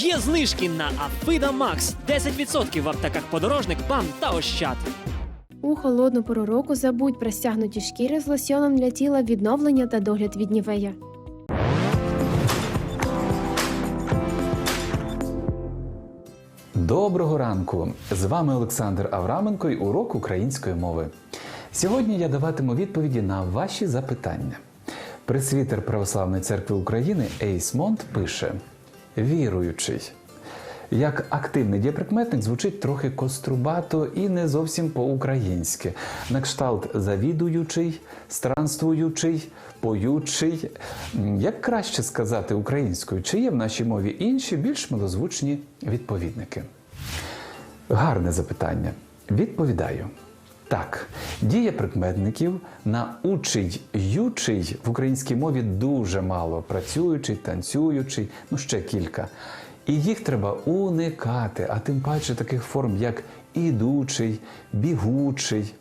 Є знижки на Афида Макс 10% в аптеках подорожник, БАМ та Ощад. У холодну пору року забудь про стягнуті шкіри з лосьоном для тіла відновлення та догляд від нівея. Доброго ранку! З вами Олександр Авраменко і урок української мови. Сьогодні я даватиму відповіді на ваші запитання. Пресвітер Православної церкви України Ейс Монт пише: Віруючий. Як активний дієприкметник звучить трохи кострубато і не зовсім по-українськи. На кшталт завідуючий, странствуючий, поючий. Як краще сказати українською, чи є в нашій мові інші більш милозвучні відповідники? Гарне запитання. Відповідаю. Так, дія прикметників на учий, ючий в українській мові дуже мало. Працюючий, танцюючий, ну ще кілька. І їх треба уникати, а тим паче таких форм, як ідучий, бігучий.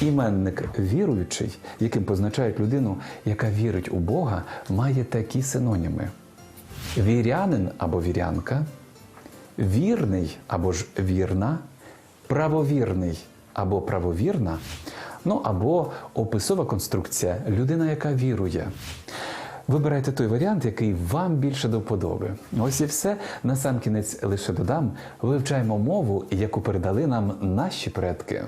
Іменник віруючий, яким позначають людину, яка вірить у Бога, має такі синоніми: вірянин або вірянка, вірний або ж вірна, правовірний або правовірна, ну або описова конструкція людина, яка вірує. Вибирайте той варіант, який вам більше до вподоби. Ось і все. Насамкінець лише додам. Вивчаємо мову, яку передали нам наші предки.